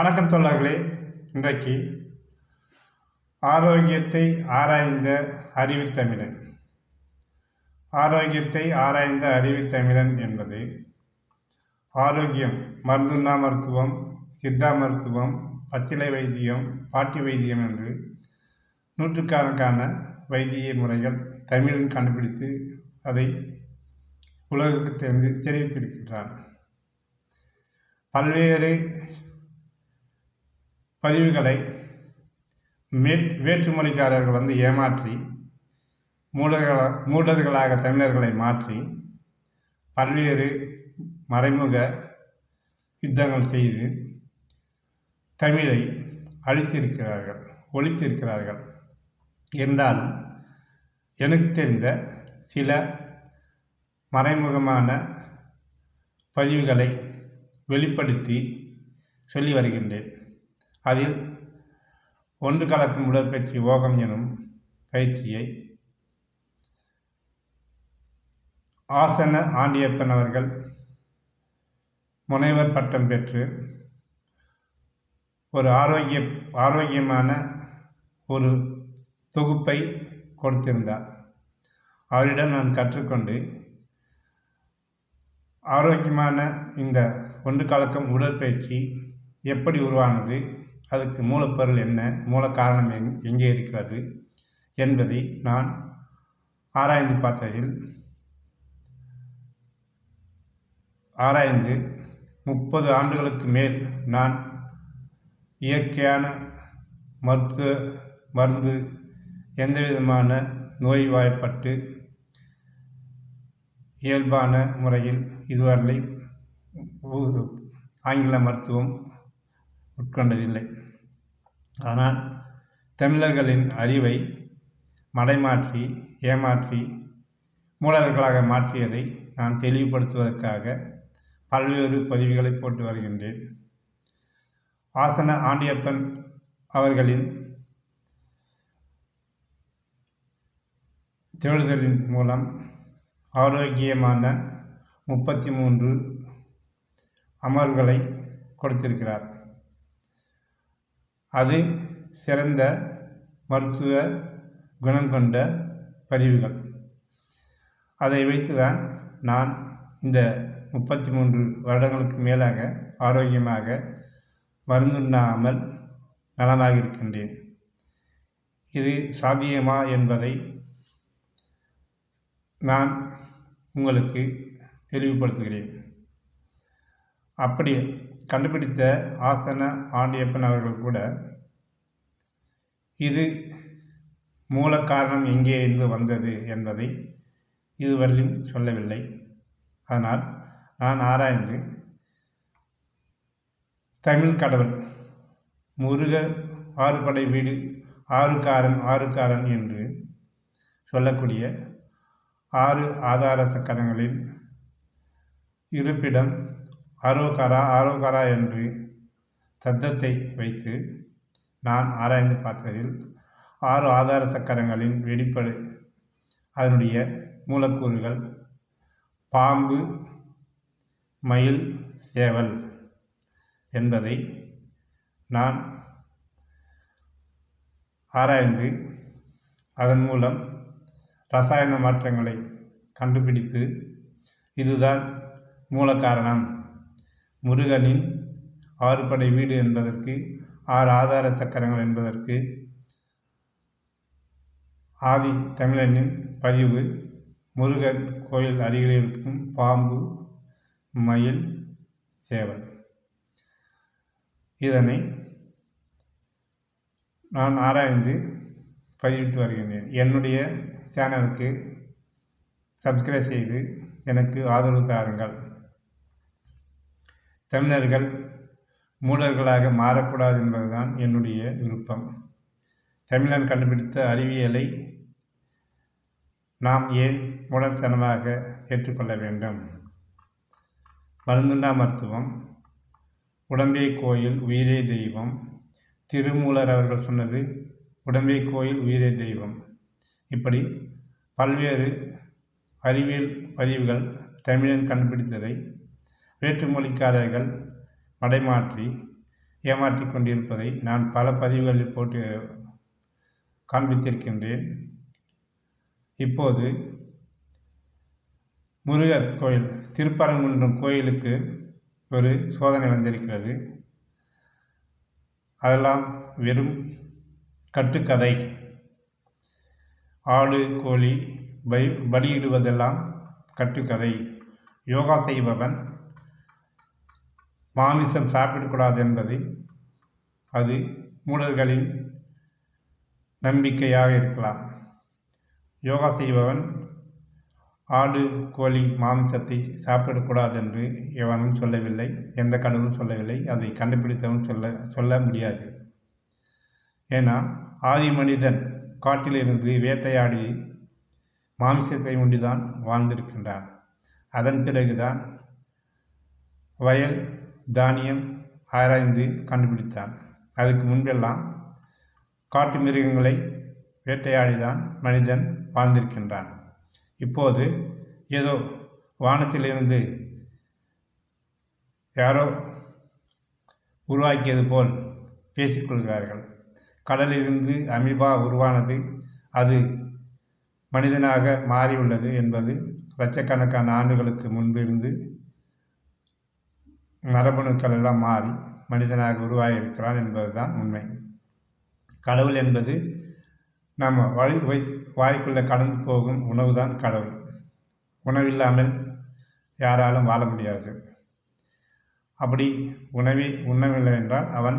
வணக்கம் தோழர்களே. இன்றைக்கு ஆரோக்கியத்தை ஆராய்ந்த அறிவித்தமிழன். ஆரோக்கியத்தை ஆராய்ந்த அறிவித்தமிழன் என்பது ஆரோக்கியம் மருந்துண்ணா மருத்துவம் சித்தா மருத்துவம் பச்சிலை வைத்தியம் பாட்டி வைத்தியம் என்று நூற்றுக்கணக்கான வைத்திய முறைகள் தமிழன் கண்டுபிடித்து அதை உலகுக்கு தெரிந்து தெரிவித்திருக்கின்றான். பல்வேறு பதிவுகளை மே வேற்றுமொழிக்காரர்கள் வந்து ஏமாற்றி மூடர்கள மூடர்களாக தமிழர்களை மாற்றி பல்வேறு மறைமுக யுத்தங்கள் செய்து தமிழை அழித்திருக்கிறார்கள் ஒழித்திருக்கிறார்கள். இருந்தாலும் எனக்கு தெரிந்த சில மறைமுகமான பதிவுகளை வெளிப்படுத்தி சொல்லி வருகின்றேன். அதில் ஒன்று கலக்கும் உடற்பயிற்சி யோகம் எனும் பயிற்சியை ஆசன ஆண்டியப்பன் அவர்கள் முனைவர் பட்டம் பெற்று ஒரு ஆரோக்கிய ஆரோக்கியமான ஒரு தொகுப்பை கொடுத்திருந்தார். அவரிடம் நான் கற்றுக்கொண்டு ஆரோக்கியமான இந்த ஒன்று கலக்கம் உடற்பயிற்சி எப்படி உருவானது அதுக்கு மூலப்பொருள் என்ன? மூல காரணம் எங் எங்கே இருக்கிறது? என்பதை நான் ஆராய்ந்து பார்த்ததில் ஆராய்ந்து முப்பது ஆண்டுகளுக்கு மேல் நான் இயற்கையான மருத்துவ மருந்து எந்த விதமான நோய்வாய்ப்பட்டு இயல்பான முறையில் இதுவரை ஆங்கில மருத்துவம் உட்கொண்டதில்லை. ஆனால் தமிழர்களின் அறிவை மடைமாற்றி ஏமாற்றி மூலர்களாக மாற்றியதை நான் தெளிவுபடுத்துவதற்காக பல்வேறு பதிவுகளை போட்டு வருகின்றேன். வாசன ஆண்டியப்பன் அவர்களின் தேடுதலின் மூலம் ஆரோக்கியமான முப்பத்தி மூன்று அமர்வுகளை கொடுத்திருக்கிறார். அது சிறந்த மருத்துவ குணம் கொண்ட பதிவுகள். அதை வைத்துதான் நான் இந்த முப்பத்தி மூன்று வருடங்களுக்கு மேலாக ஆரோக்கியமாக மருந்துண்ணாமல் நலமாக இருக்கின்றேன். இது சாத்தியமா என்பதை நான் உங்களுக்கு தெளிவுபடுத்துகிறேன். அப்படி கண்டுபிடித்த ஆசன ஆண்டியப்பன் அவர்கள் கூட இது மூல காரணம் எங்கே இருந்து வந்தது என்பதை இதுவரையும் சொல்லவில்லை. அதனால் நான் ஆராய்ந்து தமிழ் கடவுள் முருக ஆறுபடை வீடு ஆறுக்காரன் ஆறுக்காரன் என்று சொல்லக்கூடிய ஆறு ஆதார சக்கரங்களில் இருப்பிடம் ஆரோகரா ஆரோகரா என்று சத்தத்தை வைத்து நான் ஆராய்ந்து பார்த்ததில் ஆறு ஆதார சக்கரங்களின் வெளிப்படு அதனுடைய மூலக்கூறுகள் பாம்பு மயில் சேவல் என்பதை நான் ஆராய்ந்து அதன் மூலம் ரசாயன மாற்றங்களை கண்டுபிடித்து இதுதான் மூல காரணம் முருகனின் ஆறுபடை வீடு என்பதற்கு ஆறு ஆதார சக்கரங்கள் என்பதற்கு ஆதி தமிழனின் பதிவு முருகன் கோயில் அருகில் இருக்கும் பாம்பு மயில் சேவல். இதனை நான் ஆராய்ந்து பதிவிட்டு வருகின்றேன். என்னுடைய சேனலுக்கு சப்ஸ்கிரைப் செய்து எனக்கு ஆதரவு தாருங்கள். தமிழர்கள் மூடர்களாக மாறக்கூடாது என்பதுதான் என்னுடைய விருப்பம். தமிழன் கண்டுபிடித்த அறிவியலை நாம் ஏன் மூடத்தனமாக ஏற்றுக்கொள்ள வேண்டும்? மருந்துண்டா மருத்துவம் உடம்பே கோயில் உயிரே தெய்வம். திருமூலர் அவர்கள் சொன்னது உடம்பே கோயில் உயிரே தெய்வம். இப்படி பல்வேறு அறிவியல் பதிவுகள் தமிழன் கண்டுபிடித்ததை வேற்றுமொழிக்காரர்கள் மடைமாற்றி ஏமாற்றி கொண்டிருப்பதை நான் பல பதிவுகளில் போட்டு காண்பித்திருக்கின்றேன். இப்போது முருகர் கோயில் திருப்பரங்குன்றம் கோயிலுக்கு ஒரு சோதனை வந்திருக்கிறது. அதெல்லாம் வெறும் கட்டுக்கதை. ஆடு கோழி பை பலியிடுவதெல்லாம் கட்டுக்கதை. யோகா செய்பவன் மாமிசம் சாப்பிடக்கூடாது என்பது அது மூடர்களின் நம்பிக்கையாக இருக்கலாம். யோகா செய்பவன் ஆடு கோழி மாமிசத்தை சாப்பிடக்கூடாது என்று எவனும் சொல்லவில்லை எந்த கடவுளும் சொல்லவில்லை அதை கண்டுபிடித்தவன் சொல்ல சொல்ல முடியாது. ஏன்னா ஆதி மனிதன் காட்டிலிருந்து வேட்டையாடி மாமிசத்தை உண்டிதான் வாழ்ந்திருக்கின்றான். அதன் பிறகுதான் வயல் தானியம் ஆராய்ந்து கண்டுபிடித்தான். அதுக்கு முன்பெல்லாம் காட்டு மிருகங்களை வேட்டையாடிதான் மனிதன் வாழ்ந்திருக்கின்றான். இப்போது ஏதோ வானத்திலிருந்து யாரோ உருவாக்கியது போல் பேசிக்கொள்கிறார்கள் கடலிலிருந்து அமீபா உருவானது அது மனிதனாக மாறியுள்ளது என்பது லட்சக்கணக்கான ஆண்டுகளுக்கு முன்பிருந்து மரபணுக்கள் எல்லாம் மாறி மனிதனாக உருவாகியிருக்கிறான் என்பதுதான் உண்மை. கடவுள் என்பது நம்ம வழி வை வாய்க்குள்ளே கடந்து போகும் உணவு தான் கடவுள். உணவில்லாமல் யாராலும் வாழ முடியாது. அப்படி உணவை உண்ணவில்லை என்றால் அவன்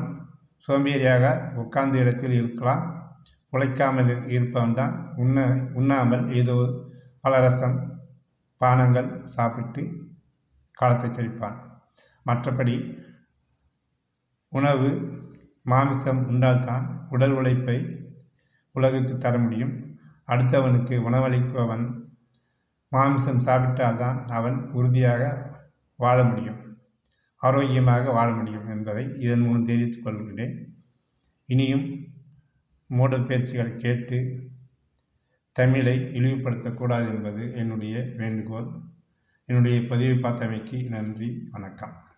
சோம்பேறியாக உட்கார்ந்த இடத்தில் இருக்கலாம். உழைக்காமல் இருப்பவன் தான். உண்ண உண்ணாமல் ஏதோ பலரசம் பானங்கள் சாப்பிட்டு காலத்தை கழிப்பான். மற்றபடி உணவு மாமிசம் உண்டால்தான் உடல் உழைப்பை உலகுக்கு தர முடியும். அடுத்தவனுக்கு உணவளிப்பவன் மாமிசம் சாப்பிட்டால்தான் அவன் உறுதியாக வாழ முடியும். ஆரோக்கியமாக வாழ முடியும் என்பதை இதன் மூலம் தெரிவித்துக் கொள்கிறேன் இனியும் மூட பேச்சுகளை கேட்டு தமிழை இழிவுபடுத்தக்கூடாது என்பது என்னுடைய வேண்டுகோள். என்னுடைய பதிவை பார்த்தமைக்கு நன்றி வணக்கம்.